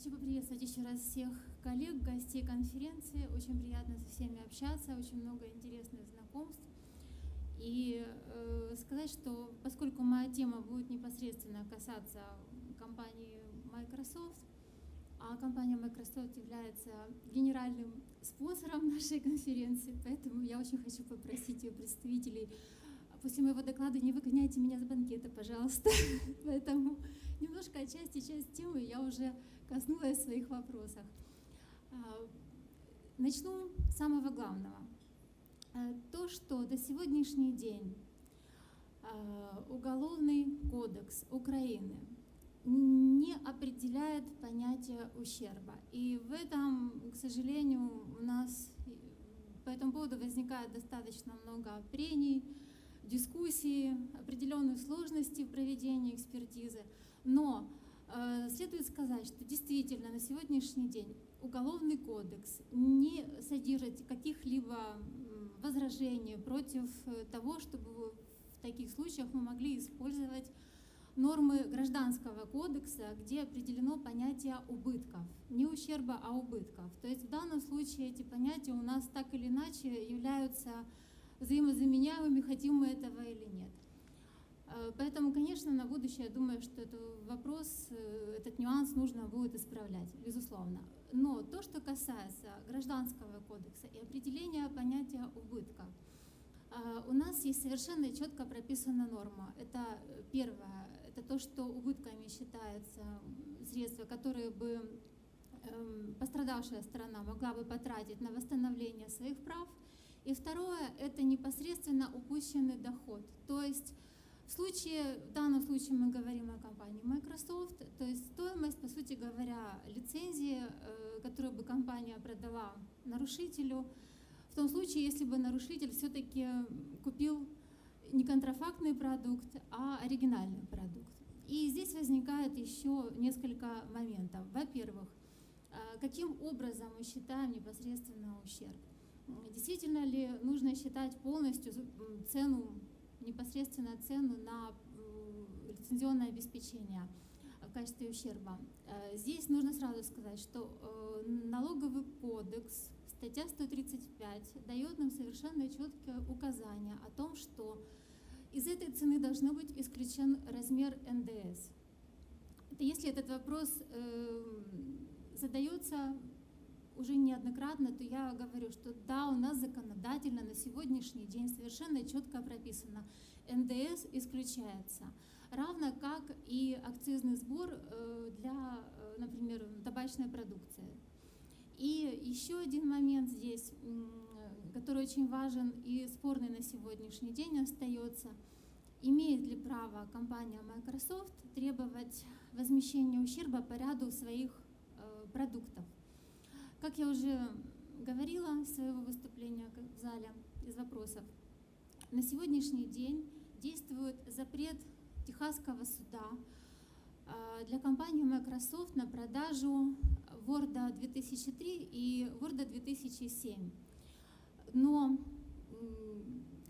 Хочу поприветствовать еще раз всех коллег, гостей конференции. Очень приятно со всеми общаться, очень много интересных знакомств. И э, сказать, что поскольку моя тема будет непосредственно касаться компании Microsoft, а компания Microsoft является генеральным спонсором нашей конференции, поэтому я очень хочу попросить ее представителей после моего доклада не выгоняйте меня с банкета, пожалуйста. Поэтому немножко отчасти часть темы я уже коснулась в своих вопросах. А, начну с самого главного. А, то, что до сегодняшний день а, Уголовный кодекс Украины не определяет понятие ущерба. И в этом, к сожалению, у нас по этому поводу возникает достаточно много прений, дискуссии, определенных сложностей в проведении экспертизы. Но э, следует сказать, что действительно на сегодняшний день Уголовный кодекс не содержит каких-либо возражений против э, того, чтобы в таких случаях мы могли использовать нормы Гражданского кодекса, где определено понятие убытков. Не ущерба, а убытков. То есть в данном случае эти понятия у нас так или иначе являются взаимозаменяемыми, хотим мы этого или нет. Э, поэтому, конечно, на будущее я думаю, что этот вопрос, э, этот нюанс нужно будет исправлять, безусловно. Но то, что касается Гражданского кодекса и определения понятия убытка, э, у нас есть совершенно четко прописана норма. Это первое, это то, что убытками считаются средства, которые бы эм, пострадавшая сторона могла бы потратить на восстановление своих прав – и второе – это непосредственно упущенный доход. То есть в случае, в данном случае мы говорим о компании Microsoft, то есть стоимость, по сути говоря, лицензии, э, которую бы компания продала нарушителю, в том случае, если бы нарушитель все-таки купил не контрафактный продукт, а оригинальный продукт. И здесь возникает еще несколько моментов. Во-первых, э, каким образом мы считаем непосредственно ущерб? Действительно ли нужно считать полностью цену, непосредственно цену на лицензионное обеспечение в качестве ущерба. Э, здесь нужно сразу сказать, что э, налоговый кодекс, статья 135, дает нам совершенно четкие указания о том, что из этой цены должно быть исключен размер НДС. Если этот вопрос э, задается уже неоднократно, то я говорю, что да, у нас законодательно на сегодняшний день совершенно четко прописано, НДС исключается, равно как и акцизный сбор э, для, э, например, табачной продукции. И еще один момент здесь, который очень важен и спорный на сегодняшний день остается. Имеет ли право компания Microsoft требовать возмещения ущерба по ряду своих э, продуктов? Как я уже говорила своего выступления в зале из вопросов, на сегодняшний день действует запрет Техасского суда а, для компании Microsoft на продажу Word 2003 и Word 2007. Но,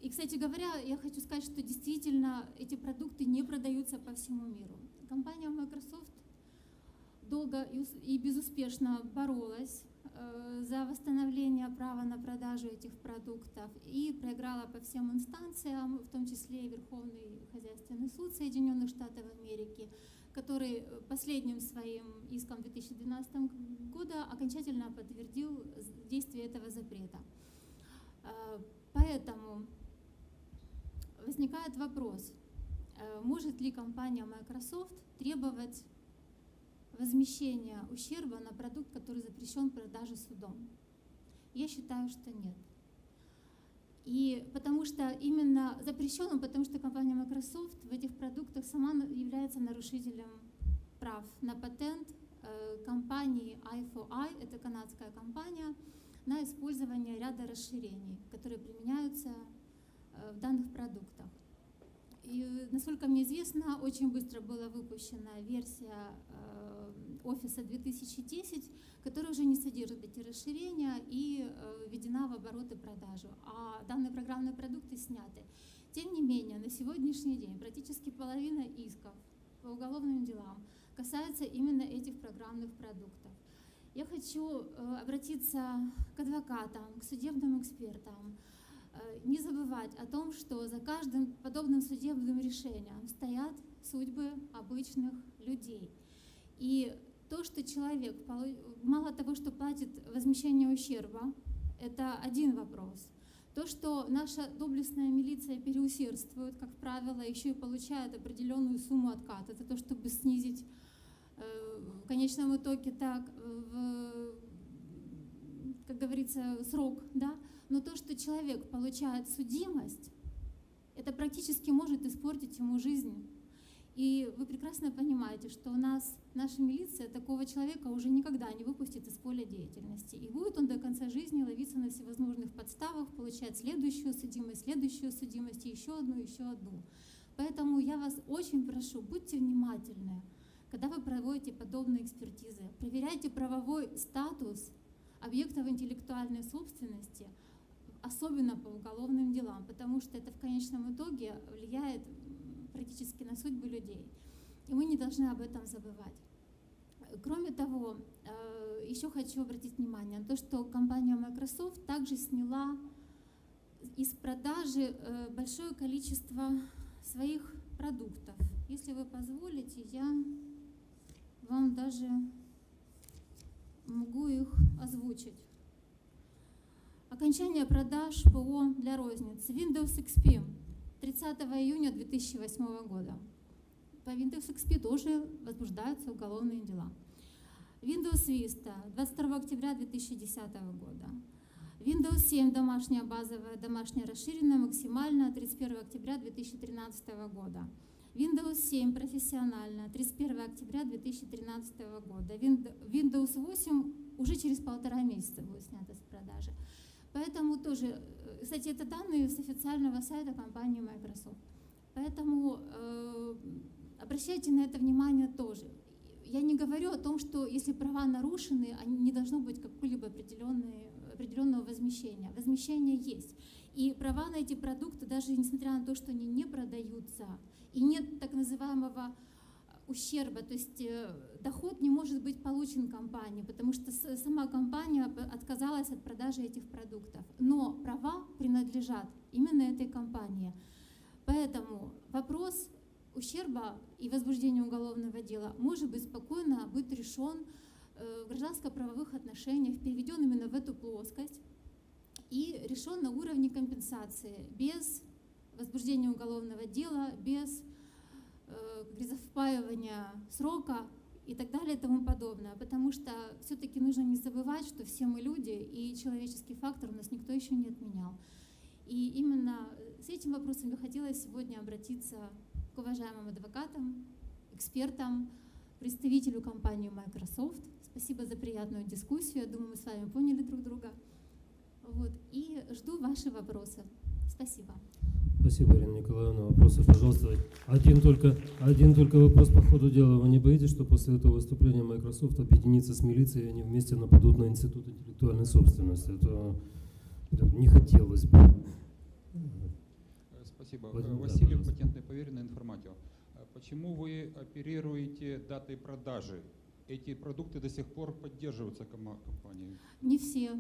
и, кстати говоря, я хочу сказать, что действительно эти продукты не продаются по всему миру. Компания Microsoft долго и безуспешно боролась за восстановление права на продажу этих продуктов и проиграла по всем инстанциям, в том числе и Верховный хозяйственный суд Соединенных Штатов Америки, который последним своим иском 2012 года окончательно подтвердил действие этого запрета. Э, поэтому возникает вопрос, э, может ли компания Microsoft требовать возмещения ущерба на продукт, который запрещен продаже судом? Я считаю, что нет. И потому что именно запрещенным, потому что компания Microsoft в этих продуктах сама является нарушителем прав на патент э, компании i4i, это канадская компания, на использование ряда расширений, которые применяются э, в данных продуктах. И, насколько мне известно, очень быстро была выпущена версия э, офиса 2010, которая уже не содержит эти расширения и э, введена в оборот и продажу, а данные программные продукты сняты. Тем не менее, на сегодняшний день практически половина исков по уголовным делам касается именно этих программных продуктов. Я хочу э, обратиться к адвокатам, к судебным экспертам, э, не забывать о том, что за каждым подобным судебным решением стоят судьбы обычных людей. И то, что человек мало того, что платит возмещение ущерба, это один вопрос. То, что наша доблестная милиция переусердствует, как правило, еще и получает определенную сумму отката за то, чтобы снизить э, в конечном итоге так, в, как говорится, срок, да, но то, что человек получает судимость, это практически может испортить ему жизнь. И вы прекрасно понимаете, что у нас наша милиция такого человека уже никогда не выпустит из поля деятельности. И будет он до конца жизни ловиться на всевозможных подставах, получать следующую судимость, следующую судимость, еще одну, еще одну. Поэтому я вас очень прошу, будьте внимательны, когда вы проводите подобные экспертизы. Проверяйте правовой статус объектов интеллектуальной собственности, особенно по уголовным делам, потому что это в конечном итоге влияет практически на судьбу людей. И мы не должны об этом забывать. Кроме того, э, еще хочу обратить внимание на то, что компания Microsoft также сняла из продажи э, большое количество своих продуктов. Если вы позволите, я вам даже могу их озвучить. Окончание продаж ПО для розницы. Windows XP 30 июня 2008 года. По Windows XP тоже возбуждаются уголовные дела. Windows Vista 22 октября 2010 года. Windows 7 домашняя базовая, домашняя расширенная максимально 31 октября 2013 года. Windows 7 профессиональная 31 октября 2013 года. Windows 8 уже через полтора месяца будет снято с продажи. Поэтому тоже, э, кстати, это данные с официального сайта компании Microsoft. Поэтому э, обращайте на это внимание тоже. Я не говорю о том, что если права нарушены, они не должно быть какого-либо определенного возмещения. Возмещение есть. И права на эти продукты, даже несмотря на то, что они не продаются, и нет так называемого ущерба, то есть э, доход не может быть получен компанией, потому что сама компания отказалась от продажи этих продуктов. Но права принадлежат именно этой компании. Поэтому вопрос ущерба и возбуждения уголовного дела может быть спокойно быть решен э, в гражданско-правовых отношениях, переведен именно в эту плоскость и решен на уровне компенсации, без возбуждения уголовного дела, без впаивания срока и так далее и тому подобное. Потому что все-таки нужно не забывать, что все мы люди, и человеческий фактор у нас никто еще не отменял. И именно с этим вопросом я хотела сегодня обратиться к уважаемым адвокатам, экспертам, представителю компании Microsoft. Спасибо за приятную дискуссию. Я думаю, мы с вами поняли друг друга. Вот. И жду ваши вопросы. Спасибо. Спасибо, Ирина Николаевна. Вопросы, пожалуйста. Один только, один только вопрос по ходу дела. Вы не боитесь, что после этого выступления Microsoft объединится с милицией, и они вместе нападут на Институт интеллектуальной собственности? Это, это не хотелось бы. Спасибо. Владимир, Васильев, да, патентный поверенный информатио. Почему вы оперируете датой продажи? Эти продукты до сих пор поддерживаются компанией? Не все.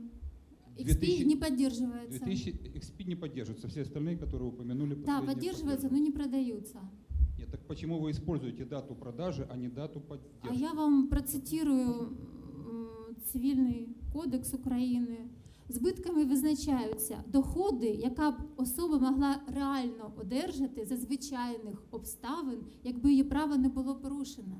XP не поддерживается. 2000, XP не поддерживается, все остальные, которые упомянули. Да, поддерживаются, но не продаются. Нет, так почему вы используете дату продажи, а не дату поддержки? А я вам процитирую цивільний кодекс України. Збитками визначаються доходи, яка б особа могла реально одержати за звичайних обставин, якби її право не було порушено.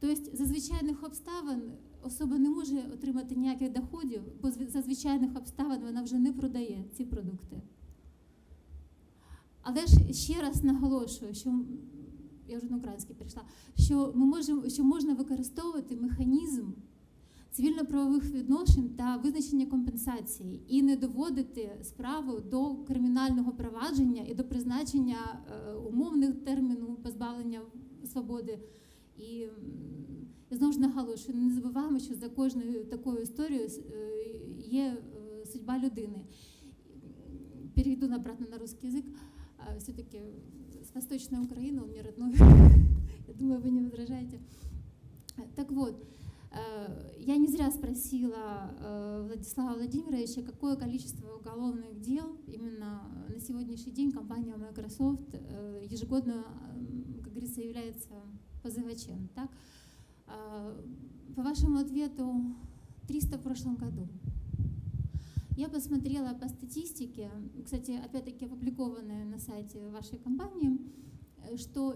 Тобто, за звичайних обставин особа не може отримати ніяких доходів, бо за звичайних обставин вона вже не продає ці продукти. Але ж ще раз наголошую, що я вже на український перейшла, що ми можемо, що можна використовувати механізм цивільно-правових відношень та визначення компенсації і не доводити справу до кримінального провадження і до призначення е, умовних терміну позбавлення свободи. І знову ж наголошую, не забуваємо, що за кожною такою історією є судьба людини. Перейду обратно на русский язык. все-таки с Восточной Украины, он мне родной. Я думаю, вы не возражаете. Так вот, э, я не зря спросила э, Владислава Владимировича, какое количество уголовных дел именно на сегодняшний день компания Microsoft э, ежегодно, м, как говорится, является позывачем. Так? Э, По вашему ответу, 300 в прошлом году. Я посмотрела по статистике, кстати, опять-таки опубликованная на сайте вашей компании, что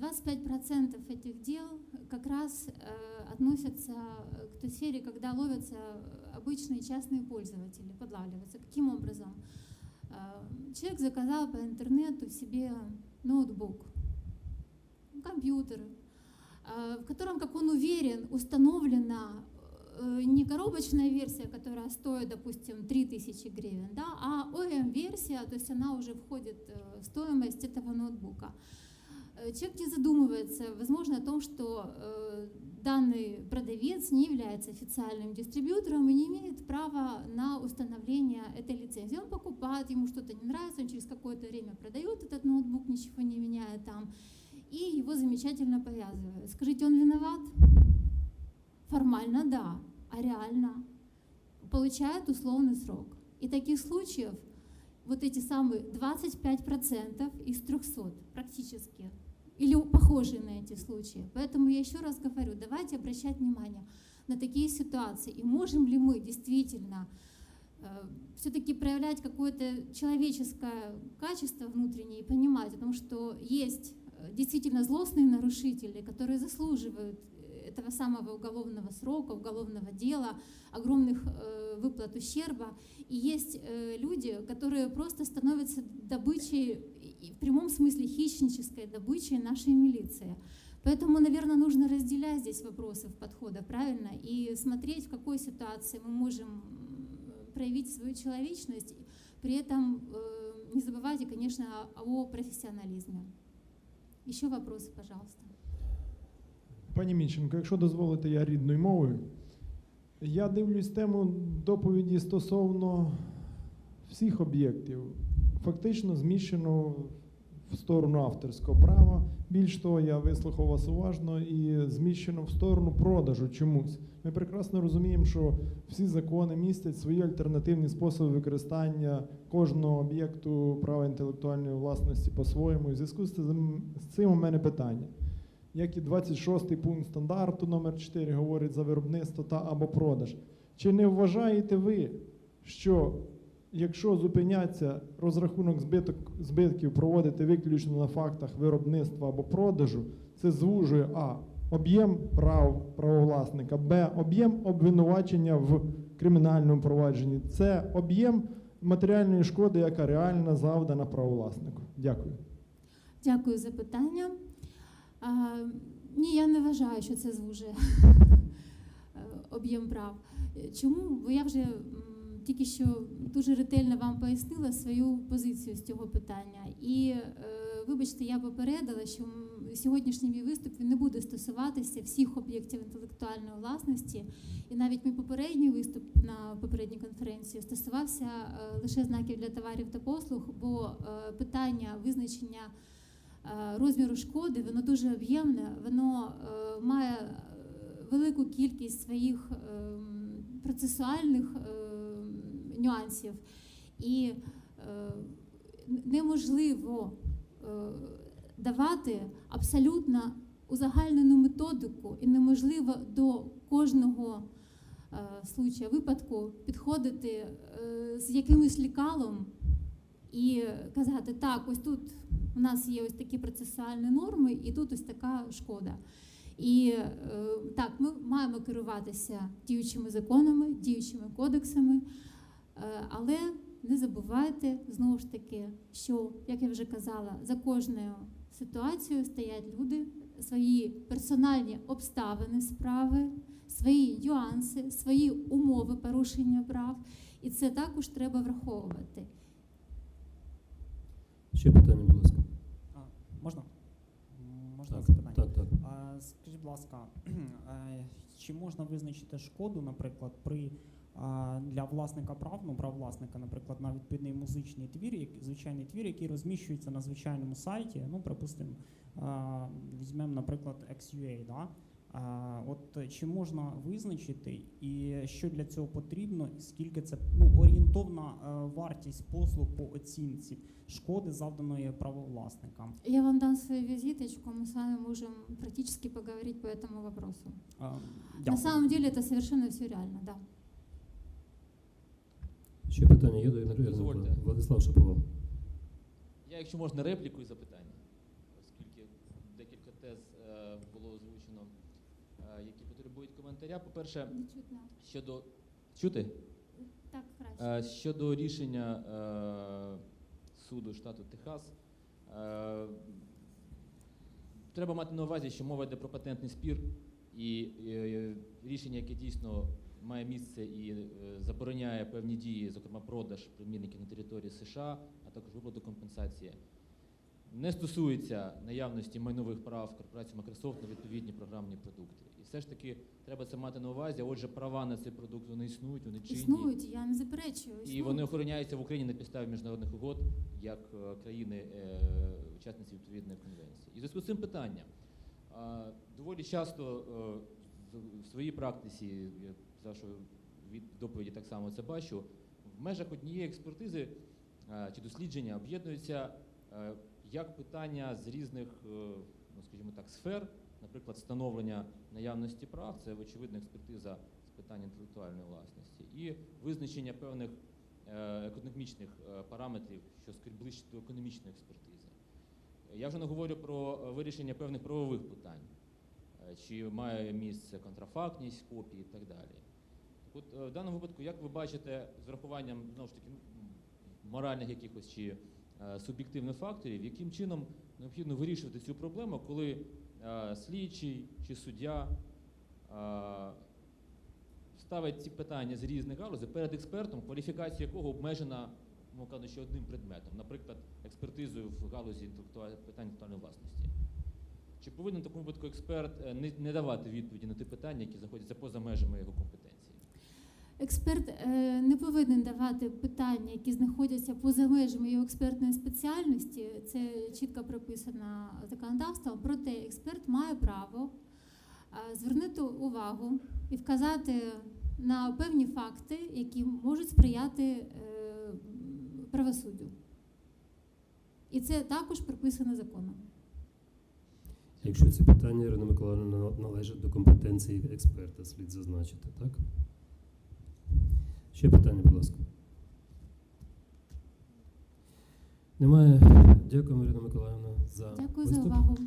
25% этих дел как раз э, относятся к той сфере, когда ловятся обычные частные пользователи, подлавливаются. Каким образом? Э, Человек заказал по интернету себе ноутбук, компьютер, в котором, как он уверен, установлена э, не коробочная версия, которая стоит, допустим, 3000 гривен, да, а OEM-версия, то есть она уже входит э, в стоимость этого ноутбука. Э, Человек не задумывается, возможно, о том, что э, данный продавец не является официальным дистрибьютором и не имеет права на установление этой лицензии. Он покупает, ему что-то не нравится, он через какое-то время продает этот ноутбук, ничего не меняя там, и его замечательно повязывают. Скажите, он виноват? Формально да, а реально получает условный срок. И таких случаев вот эти самые 25% из 300 практически, или похожие на эти случаи. Поэтому я еще раз говорю, давайте обращать внимание на такие ситуации. И можем ли мы действительно все-таки проявлять какое-то человеческое качество внутреннее и понимать о том, что есть э, действительно злостные нарушители, которые заслуживают этого самого уголовного срока, уголовного дела, огромных э, выплат ущерба. И есть э, люди, которые просто становятся добычей, в прямом смысле хищнической добычей нашей милиции. Поэтому, наверное, нужно разделять здесь вопросы подхода, правильно? И смотреть, в какой ситуации мы можем проявить свою человечность, при этом э, не забывайте, конечно, о, о профессионализме. Еще вопросы, пожалуйста. Пані Мінченко, якщо дозволите, я рідною мовою. Я дивлюсь тему доповіді стосовно всіх об'єктів. Фактично зміщено в сторону авторського права. Більш того, я вислухав вас уважно і зміщено в сторону продажу чомусь. Ми прекрасно розуміємо, що всі закони містять свої альтернативні способи використання кожного об'єкту права інтелектуальної власності по-своєму. І в зв'язку з цим, у мене питання як і 26 пункт стандарту номер 4 говорить за виробництво та або продаж. Чи не вважаєте ви, що якщо зупиняться розрахунок збиток, збитків проводити виключно на фактах виробництва або продажу, це звужує а. Об'єм прав правовласника, Б. Об'єм обвинувачення в кримінальному провадженні, С. Об'єм матеріальної шкоди, яка реально завдана правовласнику. Дякую. Дякую за питання. А, ні, я не вважаю, що це звужує об'єм прав. Чому? Бо я вже тільки що дуже ретельно вам пояснила свою позицію з цього питання. І е, вибачте, я попередила, що сьогоднішній мій виступ він не буде стосуватися всіх об'єктів інтелектуальної власності. І навіть мій попередній виступ на попередній конференції стосувався е, лише знаків для товарів та послуг, бо е, питання визначення розміру шкоди, воно дуже об'ємне, воно має велику кількість своїх ем, процесуальних нюансів. І е, неможливо е, давати абсолютно узагальнену методику, і неможливо до кожного е, случая, випадку підходити е, з якимось лікалом і казати, так, ось тут у нас є ось такі процесуальні норми, і тут ось така шкода. І е, так, ми маємо керуватися діючими законами, діючими кодексами, але не забувайте знову ж таки, що, як я вже казала, за кожною ситуацією стоять люди, свої персональні обставини справи, свої нюанси, свої умови порушення прав, і це також треба враховувати. Ще питання, будь ласка. А, можна? Можна Так, запитання? так, так. А, скажіть, будь ласка, е, чи можна визначити шкоду, наприклад, при а, для власника прав, ну прав власника, наприклад, на відповідний музичний твір, як- звичайний твір, який розміщується на звичайному сайті. Ну, припустимо, а, візьмемо, наприклад, XUA, да? А, от е, чи можна визначити, і що для цього потрібно, і скільки це ну, орієнтовна е, вартість послуг по оцінці шкоди, завданої правовласникам? Я вам дам свою визиточку, мы с вами можем практически поговорить по этому вопросу. А, На дякую. самом деле это совершенно все реально, да. Ще питання є до Ірини Дозвольте. Владислав Шаповал. Я, якщо можна, репліку і запитання, оскільки декілька тез е, було озвучено, е, які потребують коментаря. По-перше, чутно. щодо чути Так, краще. Е, щодо рішення е, суду штату Техас. Е, треба мати на увазі, що мова йде про патентний спір, і е, рішення, яке дійсно має місце і е, забороняє певні дії, зокрема продаж примірників на території США, а також виплату компенсації, не стосується наявності майнових прав корпорації Microsoft на відповідні програмні продукти. І все ж таки треба це мати на увазі. Отже, права на цей продукт вони існують, вони чинні. Існують, я не заперечую. І вони охороняються в Україні на підставі міжнародних угод як е, країни е, учасниці відповідної конвенції. І в зв'язку з цим питання. Доволі часто в- своїй практиці, за що від доповіді так само це бачу, в межах однієї експертизи е, чи дослідження об'єднуються е, як питання з різних, е, ну скажімо так, сфер, наприклад, встановлення наявності прав, це очевидна експертиза з питань інтелектуальної власності, і визначення певних економічних параметрів, що ближче до економічної експертизи. Я вже не говорю про вирішення певних правових питань, чи має місце контрафактність, копії і так далі. От е, в даному випадку, як ви бачите, з врахуванням знову ж таки моральних якихось чи е, суб'єктивних факторів, яким чином необхідно вирішувати цю проблему, коли е, слідчий чи суддя ставить ці питання з різних галузей перед експертом, кваліфікація якого обмежена, ну кажучи, одним предметом, наприклад, експертизою в галузі інтелектуаль- питань інтелектуальної власності. Чи повинен в такому випадку експерт не, не давати відповіді на ті питання, які знаходяться поза межами його компетенції? Експерт е, не повинен давати питання, які знаходяться поза межами його експертної спеціальності. Це чітко прописано законодавством. Проте експерт має право е, звернути увагу і вказати на певні факти, які можуть сприяти е, правосуддю. І це також прописано законом. Якщо ці питання Ірина Миколаївна нал- належать до компетенції експерта, слід зазначити, так? Ще питання, будь ласка. Немає. Дякую, Ірина Миколаївна, за Дякую за виступ. увагу.